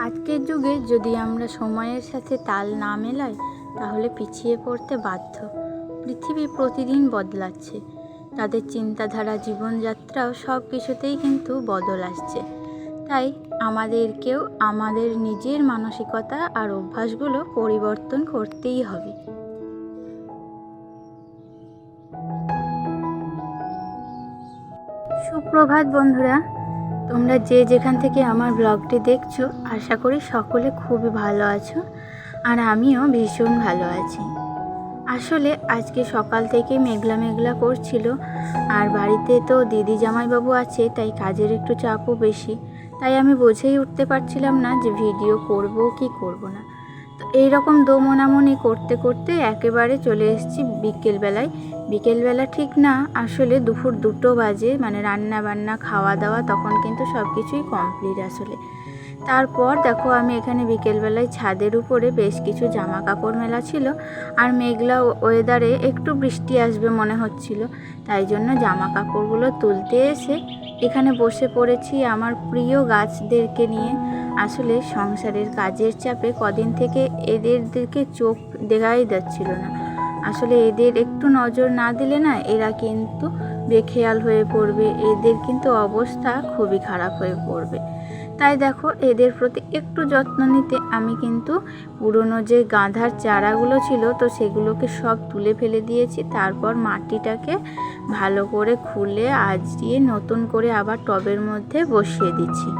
আজকের যুগে যদি আমরা সময়ের সাথে তাল না মেলাই, তাহলে পিছিয়ে পড়তে বাধ্য। পৃথিবী প্রতিদিন বদলাচ্ছে। তাদের চিন্তাধারা, জীবনযাত্রাও সব কিছুতেই কিন্তু বদল আসছে। তাই আমাদেরকেও আমাদের নিজের মানসিকতা আর অভ্যাসগুলো পরিবর্তন করতেই হবে। সুপ্রভাত বন্ধুরা তোমরা যে যেখান থেকে আমার ব্লগটি দেখছ, আশা করি সকলে খুবই ভালো আছো আর আমিও ভীষণ ভালো আছি। আসলে আজকে সকাল থেকে মেঘলা মেঘলা করছিল আর বাড়িতে তো দিদি জামাইবাবু আছে, তাই কাজের একটু চাপও বেশি। তাই আমি বুঝেই উঠতে পারছিলাম না যে ভিডিও করব কি করব না। এইরকম দোমনামনি করতে করতে একেবারে চলে এসেছি বিকেলবেলায়। বিকেলবেলা ঠিক না, আসলে দুপুর দুটো বাজে মানে রান্না বান্না, খাওয়া দাওয়া, তখন কিন্তু সব কিছুই কমপ্লিট আসলে। তারপর দেখো আমি এখানে বিকেলবেলায় ছাদের উপরে বেশ কিছু জামা কাপড় মেলা ছিল, আর মেঘলা ওয়েদারে একটু বৃষ্টি আসবে মনে হচ্ছিল, তাই জন্য জামা কাপড়গুলো তুলতে এসে এখানে বসে পড়েছি আমার প্রিয় গাছদেরকে নিয়ে। আসলে সংসারের কাজের চাপে কদিন থেকে এদেরকে চোখ দেখাই যাচ্ছিল না। আসলে এদের একটু নজর না দিলে না এরা কিন্তু বেখেয়াল হয়ে পড়বে। এদের কিন্তু অবস্থা খুবই খারাপ হয়ে পড়বে। তাই দেখো, এদের প্রতি একটু যত্ন নিতে আমি কিন্তু পুরনো যে গাঁধার চারাগুলো ছিল, তো সেগুলোকে সব তুলে ফেলে দিয়েছি। তারপর মাটিটাকে ভালো করে খুলে আজ দিয়ে নতুন করে আবার টবের মধ্যে বসিয়ে দিচ্ছি।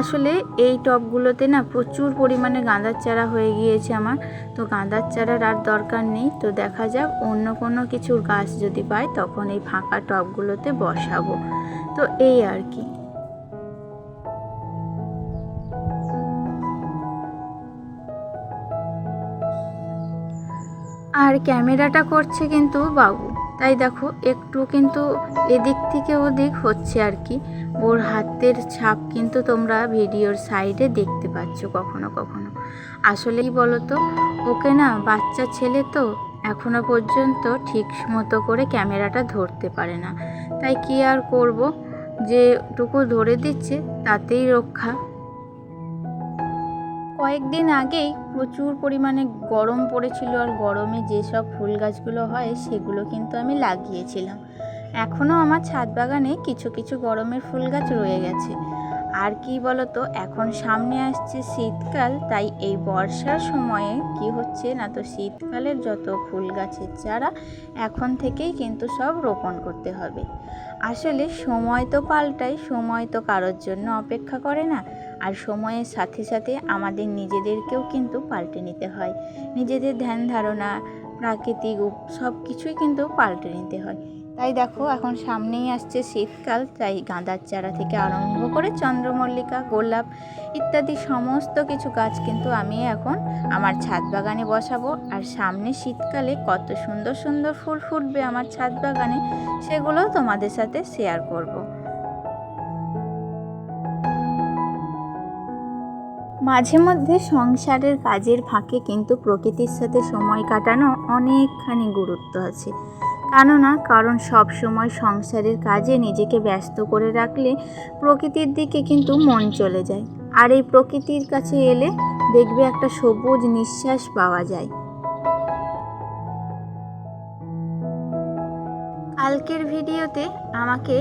আসলে এই টবগুলোতে না প্রচুর পরিমাণে গাঁদার চারা হয়ে গিয়েছে আমার, তো গাঁদার চারার আর দরকার নেই। তো দেখা যাক, অন্য কোনো কিছুর গাছ যদি পাই, তখন এই ফাঁকা টবগুলোতে বসাবো। তো এই আর কি। আর ক্যামেরাটা করছে কিন্তু বাবু। তাই দেখো, একটু কিন্তু এদিক থেকে ওদিক হচ্ছে আর কি। ওর হাতের ছাপ কিন্তু তোমরা ভিডিওর সাইডে দেখতে পাচ্ছ কখনো কখনো। আসলে কি বলতো, ওকে না বাচ্চা ছেলে তো এখনও পর্যন্ত ঠিক মতো করে ক্যামেরাটা ধরতে পারে না। তাই কি আর করব? যেটুকু ধরে দিচ্ছে তাতেই রক্ষা। কয়েকদিন আগেই প্রচুর পরিমাণে গরম পড়েছিল আর গরমে যেসব ফুল গাছগুলো হয় সেগুলো কিন্তু আমি লাগিয়েছিলাম। এখনও আমার ছাদ বাগানে কিছু কিছু গরমের ফুল গাছ রয়ে গেছে। আর কি বলতো, এখন সামনে আসছে শীতকাল, তাই এই বর্ষার সময়ে কি হচ্ছে না তো শীতকালের যত ফুল গাছের চারা, এখন থেকেই কিন্তু সব রোপণ করতে হবে। আসলে সময় তো পাল্টায়, সময় তো কারোর জন্য অপেক্ষা করে না। আর সময়ের সাথে সাথে আমাদের নিজেদেরকেও কিন্তু পাল্টে নিতে হয়। নিজেদের ধ্যান ধারণা, প্রাকৃতিক সব কিছুই কিন্তু পাল্টে নিতে হয়। তাই দেখো, এখন সামনেই আসছে শীতকাল, তাই গাঁদার চারা থেকে আরম্ভ করে চন্দ্রমল্লিকা, গোলাপ ইত্যাদি সমস্ত কিছু গাছ কিন্তু আমি এখন আমার ছাদ বাগানে বসাবো। আর সামনে শীতকালে কত সুন্দর সুন্দর ফুল ফুটবে আমার ছাদ বাগানে সেগুলো তোমাদের সাথে শেয়ার করব। মাঝে মধ্যে সংসারের কাজের ফাঁকে কিন্তু প্রকৃতির সাথে সময় কাটানো অনেকখানি গুরুত্ব আছে। কেননা, কারণ সব সময় সংসারের কাজে নিজেকে ব্যস্ত করে রাখলে প্রকৃতির দিকে কিন্তু মন চলে যায়। আর এই প্রকৃতির কাছে এলে দেখবে একটা সবুজ নিঃশ্বাস পাওয়া যায়। কালকের ভিডিওতে আমাকে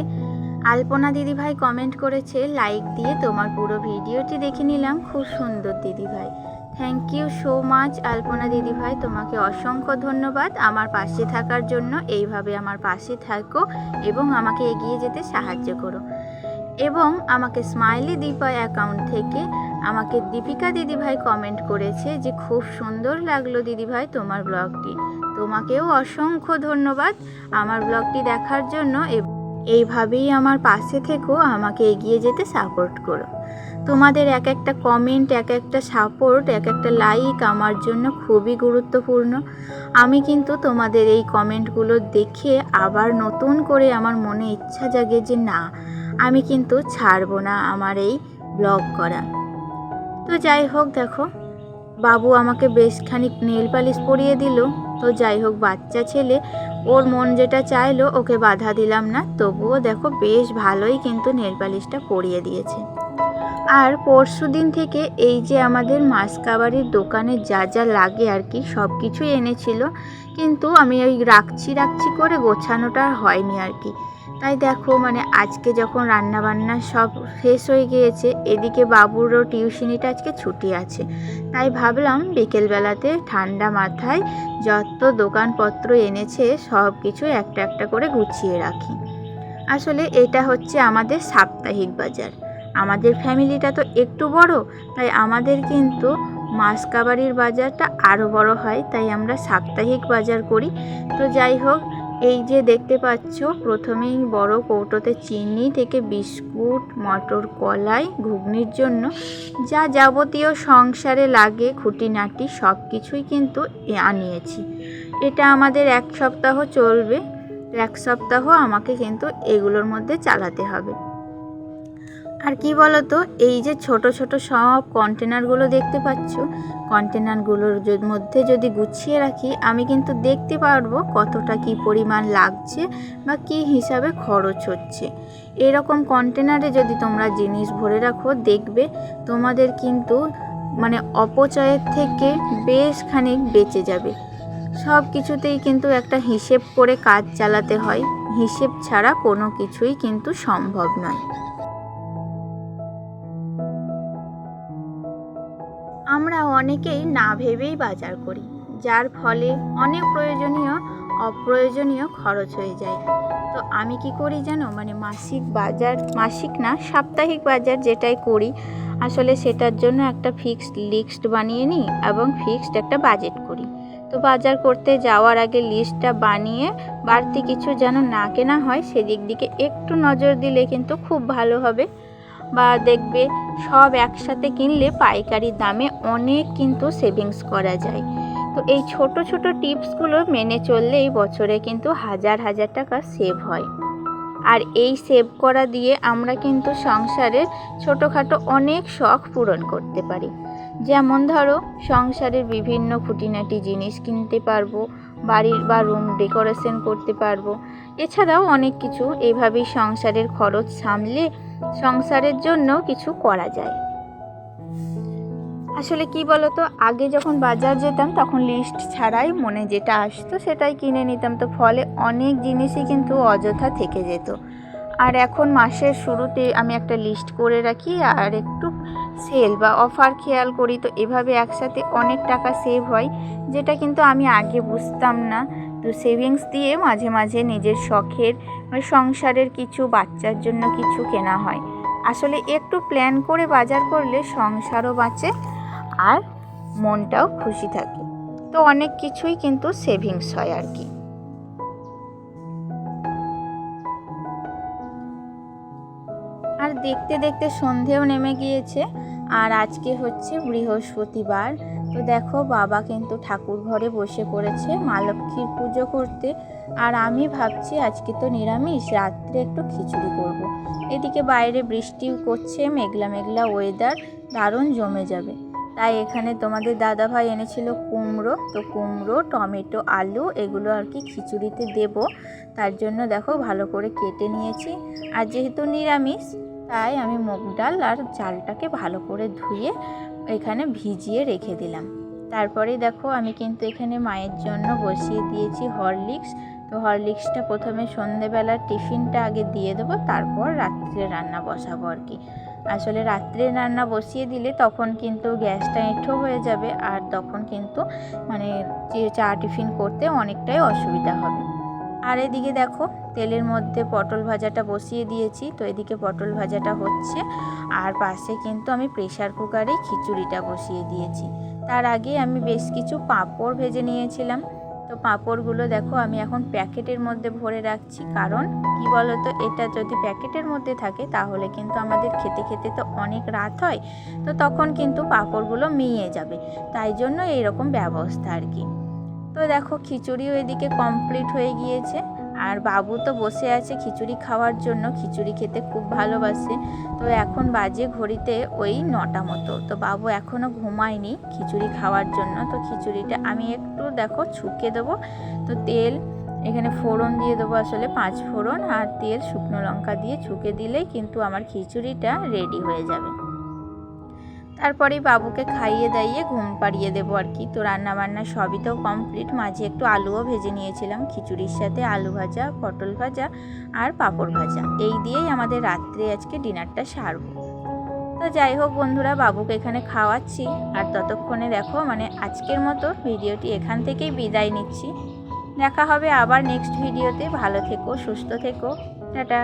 আলপনা দিদিভাই কমেন্ট করেছে লাইক দিয়ে তোমার পুরো ভিডিওটি দেখে নিলাম। খুব সুন্দর দিদিভাই। Thank you so much Alpana দিদিভাই। তোমাকে অসংখ্য ধন্যবাদ। আমার পাশে থাকার জন্য এইভাবে আমার পাশে থাকো এবং আমাকে এগিয়ে যেতে সাহায্য করো। এবং আমাকে স্মাইলি দীপা অ্যাকাউন্ট থেকে আমাকে দীপিকা দিদিভাই কমেন্ট করেছে যে, খুব সুন্দর লাগল দিদিভাই তোমার ব্লগটি তোমাকেও অসংখ্য ধন্যবাদ আমার ব্লগটি দেখার জন্য এবং এইভাবেই আমার পাশে থেকেও আমাকে এগিয়ে যেতে সাপোর্ট করো। তোমাদের এক একটা কমেন্ট এক একটা সাপোর্ট এক একটা লাইক আমার জন্য খুবই গুরুত্বপূর্ণ। আমি কিন্তু তোমাদের এই কমেন্টগুলো দেখে আবার নতুন করে আমার মনে ইচ্ছা জাগে যে না, আমি কিন্তু ছাড়বো না আমার এই ব্লগ করা। তো যাই হোক দেখো, বাবু আমাকে বেশ খানিক নেল পালিশ পরিয়ে দিল। তো যাই হোক, বাচ্চা ছেলে ওর মন যেটা চাইলো, ওকে বাধা দিলাম না। তবুও দেখো বেশ ভালোই কিন্তু নেলপালিশটা পরিয়ে দিয়েছে। আর পরশু দিন থেকে এই যে আমাদের মাছ কাবারির দোকানে যা যা লাগে আর কি সব কিছুই এনেছিল। কিন্তু আমি ওই রাখছি রাখছি করে গোছানোটা হয়নি আর কি। তাই দেখো মানে আজকে যখন রান্না বান্না সব শেষ হয়ে গিয়েছে, এদিকে বাবুরও টিউশনিটা আজকে ছুটি আছে। তাই ভাবলাম বিকেলবেলাতে ঠান্ডা মাথায় যত দোকানপত্র এনেছে সব কিছু একটা একটা করে গুছিয়ে রাখি। আসলে এটা হচ্ছে আমাদের সাপ্তাহিক বাজার। আমাদের ফ্যামিলিটা তো একটু বড়, তাই আমাদের কিন্তু মাসকাবাড়ির বাজারটা আরও বড় হয়, তাই আমরা সাপ্তাহিক বাজার করি। তো যাই হোক এই যে দেখতে পাচ্ছ, প্রথমেই বড় কৌটোতে চিনি থেকে বিস্কুট, মটর কলাই, ঘুগনির জন্য যা যাবতীয় সংসারে লাগে, খুঁটিনাটি সব কিছুই কিন্তু আনিয়েছি। এটা আমাদের এক সপ্তাহ চলবে, এক সপ্তাহ আমাকে কিন্তু এগুলোর মধ্যে চালাতে হবে। আর কি বলতো, এই যে ছোট ছোট সব কন্টেনারগুলো দেখতে পাচ্ছ কন্টেনারগুলোর মধ্যে যদি গুছিয়ে রাখি, আমি কিন্তু দেখতে পারব কতটা কি পরিমাণ লাগছে বা কি হিসাবে খরচ হচ্ছে। এরকম কন্টেনারে যদি তোমরা জিনিস ভরে রাখো, দেখবে তোমাদের কিন্তু মানে অপচয়ের থেকে বেশ খানিক বেঁচে যাবে। সব কিছুতেই কিন্তু একটা হিসেব করে কাজ চালাতে হয়। হিসেব ছাড়া কোনো কিছুই কিন্তু সম্ভব নয়। অনেকেই না ভেবেই বাজার করি, যার ফলে অনেক প্রয়োজনীয়, অপ্রয়োজনীয় খরচ হয়ে যায়। তো আমি কি করি জানো? মানে মাসিক বাজার, মাসিক না, সাপ্তাহিক বাজার যেটাই করি, আসলে সেটার জন্য একটা ফিক্সড লিস্ট বানিয়ে নিই এবং ফিক্সড একটা বাজেট করি। তো বাজার করতে যাওয়ার আগে লিস্টটা বানিয়ে বাড়তি কিছু যেন না কেনা হয়, সেদিক দিকে একটু নজর দিলে কিন্তু খুব ভালো হবে। বা দেখবে সব একসাথে কিনলে পাইকারি দামে অনেক কিন্তু সেভিংস করা যায়। তো এই ছোট ছোট টিপসগুলো মেনে চললেই বছরে কিন্তু হাজার হাজার টাকা সেভ হয়। আর এই সেভ করা দিয়ে আমরা কিন্তু সংসারের ছোটোখাটো অনেক শখ পূরণ করতে পারি। যেমন ধরো, সংসারের বিভিন্ন খুঁটিনাটি জিনিস কিনতে পারব, বাড়ির বা রুম ডেকোরেশন করতে পারব। এছাড়াও অনেক কিছু। এইভাবেই সংসারের খরচ সামলে সংসারের জন্য কিছু করা যায়। আসলে কি বলতো, আগে যখন বাজার যেতাম তখন লিস্ট ছাড়াই মনে যেটা আসতো সেটাই কিনে নিতাম তো, ফলে অনেক জিনিসই কিন্তু অযথা থেকে যেত। আর এখন মাসের শুরুতে আমি একটা লিস্ট করে রাখি আর একটু সেল বা অফার খেয়াল করি তো, এভাবে একসাথে অনেক টাকা সেভ হয়, যেটা কিন্তু আমি আগে বুঝতাম না। তো সেভিংস দিয়ে মাঝে মাঝে নিজের শখের মানে সংসারের কিছু, বাচ্চার জন্য কিছু কেনা হয়। আসলে একটু প্ল্যান করে বাজার করলে সংসারও বাঁচে আর মনটাও খুশি থাকে। তো অনেক কিছুই কিন্তু সেভিংস হয় আর কি। আর দেখতে দেখতে সন্ধেও নেমে গিয়েছে। আর আজকে হচ্ছে বৃহস্পতিবার। তো দেখো, বাবা কিন্তু ঠাকুর ঘরে বসে পড়েছে, মা লক্ষ্মীর পুজো করতে। আর আমি ভাবছি আজকে তো নিরামিষ, রাত্রে একটু খিচুড়ি করব। এদিকে বাইরে বৃষ্টি করছে, মেঘলা মেঘলা ওয়েদার দারুণ জমে যাবে। তাই এখানে তোমাদের দাদা ভাই এনেছিল কুমড়ো। তো কুমড়ো, টমেটো, আলু, এগুলো আর কি খিচুড়িতে দেব। তার জন্য দেখো ভালো করে কেটে নিয়েছি। আর যেহেতু নিরামিষ তাই আমি মুগ ডাল আর চালটাকে ভালো করে ধুয়ে এখানে ভিজিয়ে রেখে দিলাম। তারপরে দেখো আমি কিন্তু এখানে মায়ের জন্য বসিয়ে দিয়েছি হরলিক্স। তো হরলিক্সটা প্রথমে সন্ধেবেলার টিফিনটা আগে দিয়ে দেবো, তারপর রাত্রে রান্না বসাবো আর কি। আসলে রাত্রে রান্না বসিয়ে দিলে তখন কিন্তু গ্যাসটা এঁঠো হয়ে যাবে, আর তখন কিন্তু মানে চা টিফিন করতে অনেকটাই অসুবিধা হবে। আর এদিকে দেখো, তেলের মধ্যে পটল ভাজাটা বসিয়ে দিয়েছি। তো এদিকে পটল ভাজাটা হচ্ছে। আর পাশে কিন্তু আমি প্রেশার কুকারে খিচুড়িটা বসিয়ে দিয়েছি। তার আগে আমি বেশ কিছু পাঁপড় ভেজে নিয়েছিলাম। তো পাঁপড়গুলো দেখো, আমি এখন প্যাকেটের মধ্যে ভরে রাখছি। কারণ, কি বলতো, এটা যদি প্যাকেটের মধ্যে থাকে, তাহলে কিন্তু আমাদের খেতে খেতে তো অনেক রাত হয়। তো তখন কিন্তু পাঁপড়গুলো মিয়ে যাবে। তাই জন্য এইরকম ব্যবস্থা আর কি। তো দেখো খিচুড়িও এদিকে কমপ্লিট হয়ে গিয়েছে। আর বাবু তো বসে আছে খিচুড়ি খাওয়ার জন্য, খিচুড়ি খেতে খুব ভালোবাসে। তো এখন বাজে ঘড়িতে ওই নটা মতো। তো বাবু এখনও ঘুমায়নি খিচুড়ি খাওয়ার জন্য। তো খিচুড়িটা আমি একটু দেখো ছুকে দেবো। তো তেল, এখানে ফোড়ন দিয়ে দেবো আসলে পাঁচ ফোড়ন আর তেল শুকনো লঙ্কা দিয়ে ছুকে দিলেই কিন্তু আমার খিচুড়িটা রেডি হয়ে যাবে। তারপরেই বাবুকে খাইয়ে দাইয়ে ঘুম পাড়িয়ে দেবো আর কি। তো রান্না বান্না সবই তো কমপ্লিট মাঝে একটু আলুও ভেজে নিয়েছিলাম। খিচুড়ির সাথে আলু ভাজা, পটল ভাজা আর পাঁপড় ভাজা। এই দিয়েই আমাদের রাত্রে আজকে ডিনারটা সারবো। তো যাই হোক বন্ধুরা, বাবুকে এখানে খাওয়াচ্ছি। আর ততক্ষণে দেখো মানে আজকের মতো ভিডিওটি এখান থেকেই বিদায় নিচ্ছি। দেখা হবে আবার নেক্সট ভিডিওতে। ভালো থেকো, সুস্থ থেকো। টাটা।